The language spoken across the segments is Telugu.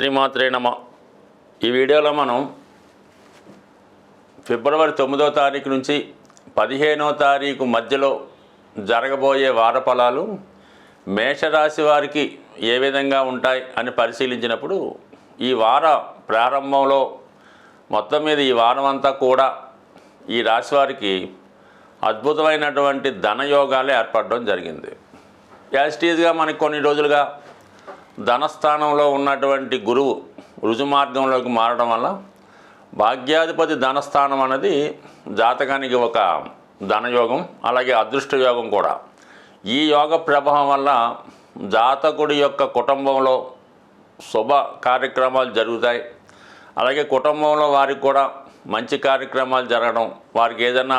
శ్రీమాత్రే నమ. ఈ వీడియోలో మనం ఫిబ్రవరి తొమ్మిదో తారీఖు నుంచి పదిహేనో తారీఖు మధ్యలో జరగబోయే వార ఫలాలు మేషరాశి వారికి ఏ విధంగా ఉంటాయి అని పరిశీలించినప్పుడు ఈ వార ప్రారంభంలో మొత్తం మీద ఈ వారం అంతా కూడా ఈ రాశి వారికి అద్భుతమైనటువంటి ధనయోగాలే ఏర్పడడం జరిగింది. యాజిటీజ్గా మనకి కొన్ని రోజులుగా ధనస్థానంలో ఉన్నటువంటి గురువు రుజుమార్గంలోకి మారడం వల్ల భాగ్యాధిపతి ధనస్థానం అనేది జాతకానికి ఒక ధనయోగం అలాగే అదృష్ట యోగం కూడా. ఈ యోగ ప్రభావం వల్ల జాతకుడి యొక్క కుటుంబంలో శుభ కార్యక్రమాలు జరుగుతాయి. అలాగే కుటుంబంలో వారికి కూడా మంచి కార్యక్రమాలు జరగడం వారికి ఏదైనా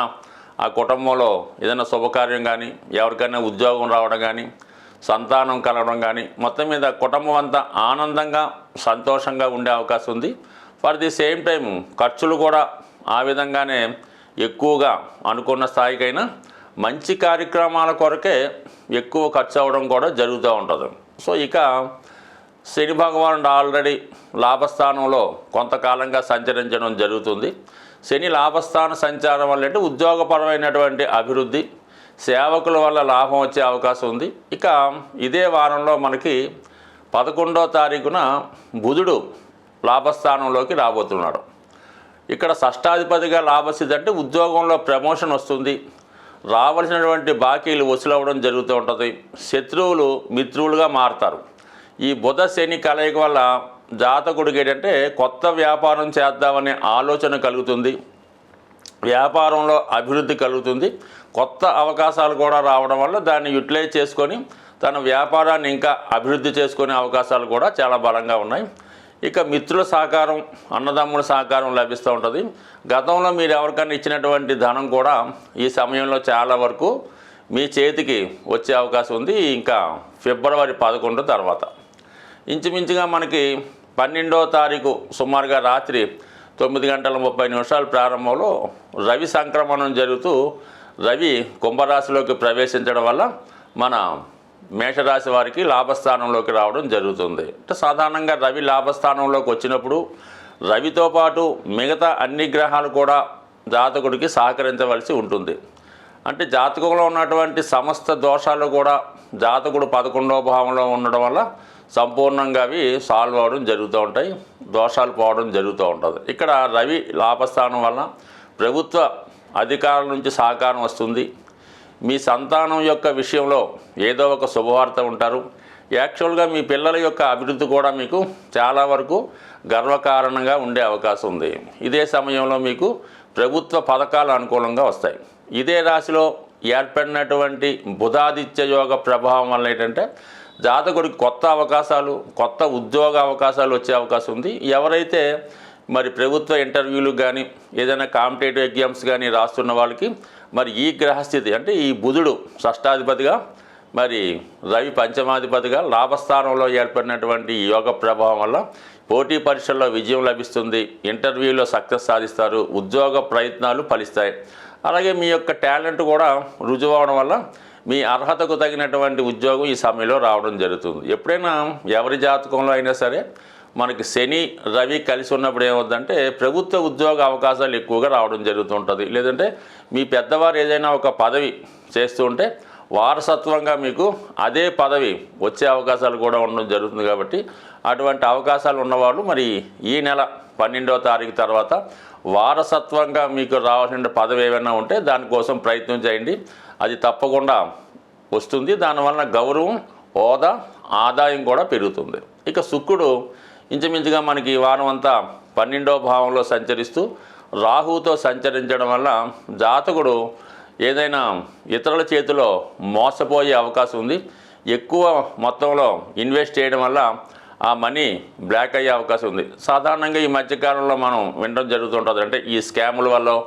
ఆ కుటుంబంలో ఏదైనా శుభకార్యం కానీ ఎవరికైనా ఉద్యోగం రావడం కానీ సంతానం కలగడం కానీ మొత్తం మీద కుటుంబం అంతా ఆనందంగా సంతోషంగా ఉండే అవకాశం ఉంది. ఫర్ ది సేమ్ టైం ఖర్చులు కూడా ఆ విధంగానే ఎక్కువగా అనుకున్న స్థాయికైనా మంచి కార్యక్రమాల కొరకే ఎక్కువ ఖర్చు అవ్వడం కూడా జరుగుతూ ఉంటుంది. సో ఇక శని భగవానుడు ఆల్రెడీ లాభస్థానంలో కొంతకాలంగా సంచరించడం జరుగుతుంది. శని లాభస్థాన సంచారం వల్ల అంటే ఉద్యోగపరమైనటువంటి అభివృద్ధి సేవకుల వల్ల లాభం వచ్చే అవకాశం ఉంది. ఇక ఇదే వారంలో మనకి పదకొండో తారీఖున బుధుడు లాభస్థానంలోకి రాబోతున్నాడు. ఇక్కడ షష్టాధిపతిగా లాభస్థితి అంటే ఉద్యోగంలో ప్రమోషన్ వస్తుంది. రావాల్సినటువంటి బాకీలు వసూలవ్వడం జరుగుతూ ఉంటుంది. శత్రువులు మిత్రులుగా మారుతారు. ఈ బుధ శని కలయిక వల్ల జాతకుడికి ఏంటంటే కొత్త వ్యాపారం చేద్దామనే ఆలోచన కలుగుతుంది. వ్యాపారంలో అభివృద్ధి కలుగుతుంది. కొత్త అవకాశాలు కూడా రావడం వల్ల దాన్ని యూటిలైజ్ చేసుకొని తన వ్యాపారాన్ని ఇంకా అభివృద్ధి చేసుకునే అవకాశాలు కూడా చాలా బలంగా ఉన్నాయి. ఇక మిత్రుల సహకారం అన్నదమ్ముల సహకారం లభిస్తూ ఉంటుంది. గతంలో మీరు ఎవరికైనా ఇచ్చినటువంటి ధనం కూడా ఈ సమయంలో చాలా వరకు మీ చేతికి వచ్చే అవకాశం ఉంది. ఇంకా ఫిబ్రవరి పదకొండు తర్వాత. ఇంచుమించుగా మనకి పన్నెండో తారీఖు సుమారుగా రాత్రి తొమ్మిది గంటల ముప్పై నిమిషాల ప్రారంభంలో రవి సంక్రమణం జరుగుతూ రవి కుంభరాశిలోకి ప్రవేశించడం వల్ల మన మేషరాశి వారికి లాభస్థానంలోకి రావడం జరుగుతుంది. అంటే సాధారణంగా రవి లాభస్థానంలోకి వచ్చినప్పుడు రవితో పాటు మిగతా అన్ని గ్రహాలు కూడా జాతకుడికి సహకరించవలసి ఉంటుంది. అంటే జాతకంలో ఉన్నటువంటి సమస్త దోషాలు కూడా జాతకుడు పదకొండవ భావంలో ఉండడం వల్ల సంపూర్ణంగా అవి సాల్వ్ అవ్వడం జరుగుతూ ఉంటాయి దోషాలు పోవడం జరుగుతూ ఉంటుంది. ఇక్కడ రవి లాభస్థానం వల్ల ప్రభుత్వ అధికారుల నుంచి సహకారం వస్తుంది. మీ సంతానం యొక్క విషయంలో ఏదో ఒక శుభవార్త ఉంటారు. యాక్చువల్గా మీ పిల్లల యొక్క అభివృద్ధి కూడా మీకు చాలా వరకు గర్వకారణంగా ఉండే అవకాశం ఉంది. ఇదే సమయంలో మీకు ప్రభుత్వ పథకాలు అనుకూలంగా వస్తాయి. ఇదే రాశిలో ఏర్పడినటువంటి బుధాదిత్య యోగ ప్రభావం వల్ల ఏంటంటే జాతకుడికి కొత్త అవకాశాలు కొత్త ఉద్యోగ అవకాశాలు వచ్చే అవకాశం ఉంది. ఎవరైతే మరి ప్రభుత్వ ఇంటర్వ్యూలు కానీ ఏదైనా కాంపిటేటివ్ ఎగ్జామ్స్ కానీ రాస్తున్న వాళ్ళకి మరి ఈ గ్రహస్థితి అంటే ఈ బుధుడు షష్టాధిపతిగా మరి రవి పంచమాధిపతిగా లాభస్థానంలో ఏర్పడినటువంటి యోగ ప్రభావం వల్ల పోటీ పరీక్షల్లో విజయం లభిస్తుంది. ఇంటర్వ్యూలో సక్సెస్ సాధిస్తారు. ఉద్యోగ ప్రయత్నాలు ఫలిస్తాయి. అలాగే మీ యొక్క టాలెంట్ కూడా రుజువు అవడం వల్ల మీ అర్హతకు తగినటువంటి ఉద్యోగం ఈ సమయంలో రావడం జరుగుతుంది. ఎప్పుడైనా ఎవరి జాతకంలో అయినా సరే మనకి శని రవి కలిసి ఉన్నప్పుడు ఏమవుతుందంటే ప్రభుత్వ ఉద్యోగ అవకాశాలు ఎక్కువగా రావడం జరుగుతుంటుంది. లేదంటే మీ పెద్దవారు ఏదైనా ఒక పదవి చేస్తూ ఉంటే వారసత్వంగా మీకు అదే పదవి వచ్చే అవకాశాలు కూడా ఉండడం జరుగుతుంది కాబట్టి అటువంటి అవకాశాలు ఉన్నవాళ్ళు మరి ఈ నెల పన్నెండవ తారీఖు తర్వాత వారసత్వంగా మీకు రావాల్సిన పదవి ఏమైనా ఉంటే దానికోసం ప్రయత్నం చేయండి. అది తప్పకుండా వస్తుంది. దానివల్ల గౌరవం హోదా ఆదాయం కూడా పెరుగుతుంది. ఇక శుక్రుడు ఇంచుమించుగా మనకి ఈ వారం అంతా పన్నెండో భావంలో సంచరిస్తూ రాహుతో సంచరించడం వల్ల జాతకుడు ఏదైనా ఇతరుల చేతిలో మోసపోయే అవకాశం ఉంది. ఎక్కువ మొత్తంలో ఇన్వెస్ట్ చేయడం వల్ల ఆ మనీ బ్లాక్ అయ్యే అవకాశం ఉంది. సాధారణంగా ఈ మధ్యకాలంలో మనం వినడం జరుగుతుంటుంది. అంటే ఈ స్కాముల వల్ల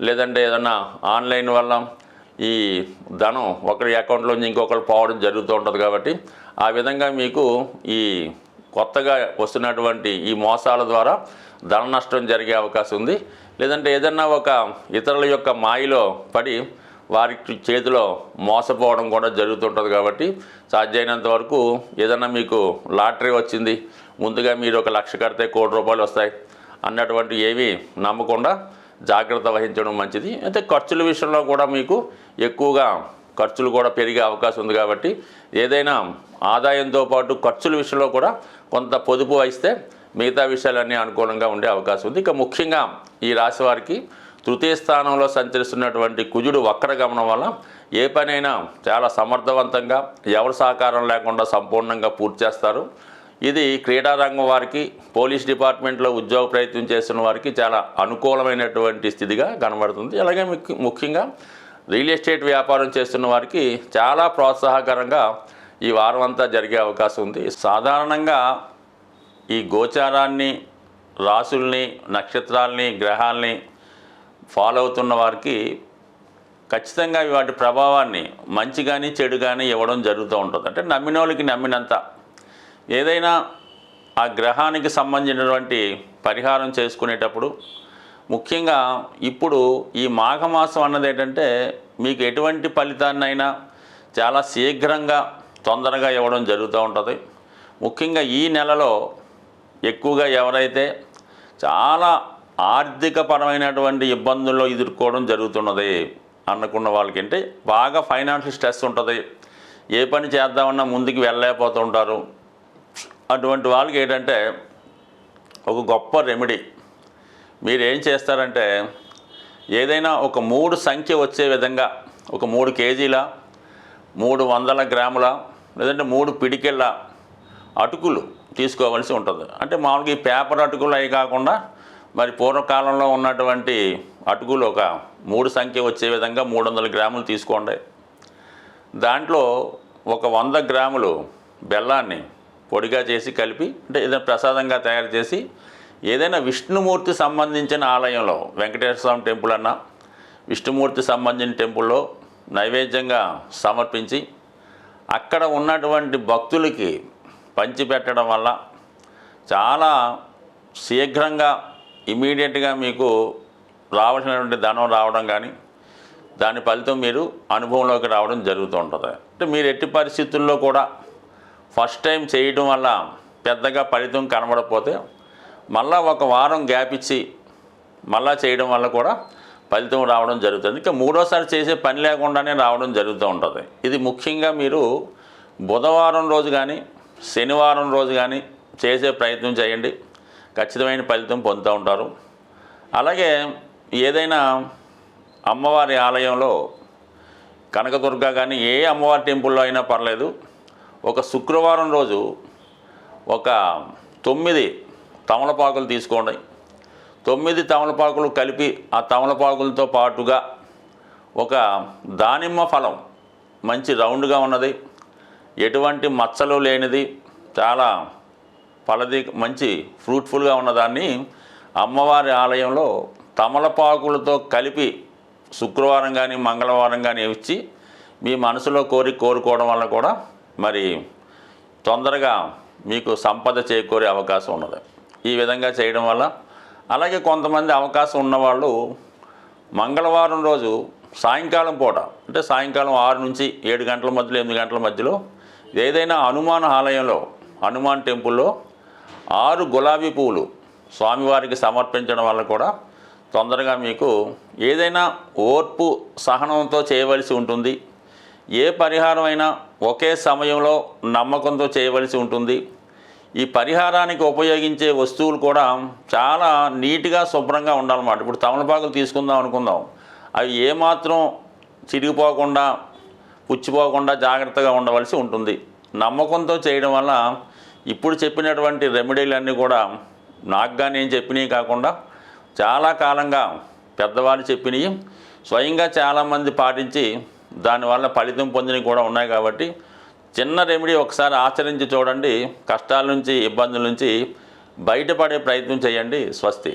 లేదంటే ఏదన్నా ఆన్లైన్ వల్ల ఈ ధనం ఒకరి అకౌంట్లోంచి ఇంకొకరు పోవడం జరుగుతూ ఉంటుంది కాబట్టి ఆ విధంగా మీకు ఈ కొత్తగా వస్తున్నటువంటి ఈ మోసాల ద్వారా ధన నష్టం జరిగే అవకాశం ఉంది. లేదంటే ఏదన్నా ఒక ఇతరుల యొక్క మాయలో పడి వారి చేతిలో మోసపోవడం కూడా జరుగుతుంటుంది కాబట్టి సాధ్యమైనంత వరకు ఏదన్నా మీకు లాటరీ వచ్చింది ముందుగా మీరు ఒక లక్ష కడితే కోటి రూపాయలు వస్తాయి అన్నటువంటి ఏవి నమ్మకుండా జాగ్రత్త వహించడం మంచిది. అయితే ఖర్చుల విషయంలో కూడా మీకు ఎక్కువగా ఖర్చులు కూడా పెరిగే అవకాశం ఉంది కాబట్టి ఏదైనా ఆదాయంతో పాటు ఖర్చుల విషయంలో కూడా కొంత పొదుపు వహిస్తే మిగతా విషయాలన్నీ అనుకూలంగా ఉండే అవకాశం ఉంది. ఇక ముఖ్యంగా ఈ రాశి వారికి తృతీయ స్థానంలో సంచరిస్తున్నటువంటి కుజుడు వక్ర గమనం వల్ల ఏ పనైనా చాలా సమర్థవంతంగా ఎవరి సహకారం లేకుండా సంపూర్ణంగా పూర్తి చేస్తారు. ఇది క్రీడారంగం వారికి పోలీస్ డిపార్ట్మెంట్లో ఉద్యోగ ప్రయత్నం చేస్తున్న వారికి చాలా అనుకూలమైనటువంటి స్థితిగా కనబడుతుంది. అలాగే ముఖ్యంగా రియల్ ఎస్టేట్ వ్యాపారం చేస్తున్న వారికి చాలా ప్రోత్సాహకరంగా ఈ వారం అంతా జరిగే అవకాశం ఉంది. సాధారణంగా ఈ గోచారాన్ని రాసుల్ని నక్షత్రాల్ని గ్రహాల్ని ఫాలో అవుతున్న వారికి ఖచ్చితంగా వాటి ప్రభావాన్ని మంచి కానీ చెడు కానీ ఇవ్వడం జరుగుతూ ఉంటుంది. అంటే నమ్మిన వాళ్ళకి నమ్మినంత. ఏదైనా ఆ గ్రహానికి సంబంధించినటువంటి పరిహారం చేసుకునేటప్పుడు ముఖ్యంగా ఇప్పుడు ఈ మాఘమాసం అన్నది ఏంటంటే మీకు ఎటువంటి ఫలితాన్నైనా చాలా శీఘ్రంగా తొందరగా ఇవ్వడం జరుగుతూ ఉంటుంది. ముఖ్యంగా ఈ నెలలో ఎక్కువగా ఎవరైతే చాలా ఆర్థికపరమైనటువంటి ఇబ్బందుల్లో ఎదుర్కోవడం జరుగుతున్నది అనుకున్న వాళ్ళకి అంటే బాగా ఫైనాన్షియల్ స్ట్రెస్ ఉంటుంది. ఏ పని చేద్దామన్నా ముందుకు వెళ్ళలేకపోతుంటారు. అటువంటి వాళ్ళకి ఏంటంటే ఒక గొప్ప రెమెడీ. మీరు ఏం చేస్తారంటే ఏదైనా ఒక మూడు సంఖ్య వచ్చే విధంగా ఒక మూడు కేజీల మూడు వందల గ్రాముల లేదంటే మూడు పిడికెళ్ళ అటుకులు తీసుకోవాల్సి ఉంటుంది. అంటే మామూలుగా ఈ పేపర్ అటుకులు అవి కాకుండా మరి పూర్వకాలంలో ఉన్నటువంటి అటుకులు ఒక మూడు సంఖ్య వచ్చే విధంగా మూడు వందల గ్రాములు తీసుకోండి. దాంట్లో ఒక వంద గ్రాములు బెల్లాన్ని పొడిగా చేసి కలిపి అంటే ఏదైనా ప్రసాదంగా తయారు చేసి ఏదైనా విష్ణుమూర్తి సంబంధించిన ఆలయంలో వెంకటేశ్వర స్వామి టెంపుల్ అన్నా విష్ణుమూర్తి సంబంధించిన టెంపుల్లో నైవేద్యంగా సమర్పించి అక్కడ ఉన్నటువంటి భక్తులకి పంచిపెట్టడం వల్ల చాలా శీఘ్రంగా ఇమీడియట్గా మీకు రావాల్సినటువంటి ధనం రావడం కానీ దాని ఫలితం మీరు అనుభవంలోకి రావడం జరుగుతూ ఉంటుంది. అంటే మీరు ఎట్టి పరిస్థితుల్లో కూడా ఫస్ట్ టైం చేయడం వల్ల పెద్దగా ఫలితం కనబడకపోతే మళ్ళా ఒక వారం గ్యాప్ ఇచ్చి మళ్ళా చేయడం వల్ల కూడా ఫలితం రావడం జరుగుతుంది. ఇంకా మూడోసారి చేసే పని లేకుండానే రావడం జరుగుతూ ఉంటుంది. ఇది ముఖ్యంగా మీరు బుధవారం రోజు కానీ శనివారం రోజు కానీ చేసే ప్రయత్నం చేయండి. ఖచ్చితమైన ఫలితం పొందుతూ ఉంటారు. అలాగే ఏదైనా అమ్మవారి ఆలయంలో కనకదుర్గ కానీ ఏ అమ్మవారి టెంపుల్లో అయినా పర్లేదు. ఒక శుక్రవారం రోజు ఒక తొమ్మిది తమలపాకులు తీసుకోండి. తొమ్మిది తమలపాకులు కలిపి ఆ తమలపాకులతో పాటుగా ఒక దానిమ్మ ఫలం మంచి రౌండ్గా ఉన్నది. ఎటువంటి మచ్చలు లేనిది చాలా ఫలది మంచి ఫ్రూట్ఫుల్గా ఉన్నదాన్ని అమ్మవారి ఆలయంలో తమలపాకులతో కలిపి శుక్రవారం కానీ మంగళవారం కానీ ఇచ్చి మీ మనసులో కోరి కోరుకోవడం వల్ల కూడా మరి తొందరగా మీకు సంపద చేకూరే అవకాశం ఉన్నది. ఈ విధంగా చేయడం వల్ల. అలాగే కొంతమంది అవకాశం ఉన్నవాళ్ళు మంగళవారం రోజు సాయంకాలం పూట అంటే సాయంకాలం ఆరు నుంచి ఏడు గంటల మధ్యలో ఎనిమిది గంటల మధ్యలో ఏదైనా హనుమాన్ ఆలయంలో హనుమాన్ టెంపుల్లో ఆరు గులాబీ పువ్వులు స్వామివారికి సమర్పించడం వల్ల కూడా తొందరగా మీకు ఏదైనా ఓర్పు సహనంతో చేయవలసి ఉంటుంది. ఏ పరిహారం అయినా ఒకే సమయంలో నమ్మకంతో చేయవలసి ఉంటుంది. ఈ పరిహారానికి ఉపయోగించే వస్తువులు కూడా చాలా నీట్గా శుభ్రంగా ఉండాలన్నమాట. ఇప్పుడు తమలపాకులు తీసుకుందాం అనుకుందాం. అవి ఏమాత్రం చిరిగిపోకుండా పుచ్చిపోకుండా జాగ్రత్తగా ఉండవలసి ఉంటుంది. నమ్మకంతో చేయడం వల్ల ఇప్పుడు చెప్పినటువంటి రెమెడీలన్నీ కూడా నాకుగా నేను చెప్పినవి కాకుండా చాలా కాలంగా పెద్దవాళ్ళు చెప్పినవి స్వయంగా చాలామంది పాటించి దానివల్ల ఫలితం పొందినవి కూడా ఉన్నాయి కాబట్టి చిన్న రెమెడీ ఒకసారి ఆచరించి చూడండి కష్టాల నుంచి ఇబ్బందుల నుంచి బయటపడే ప్రయత్నం చేయండి స్వస్తి.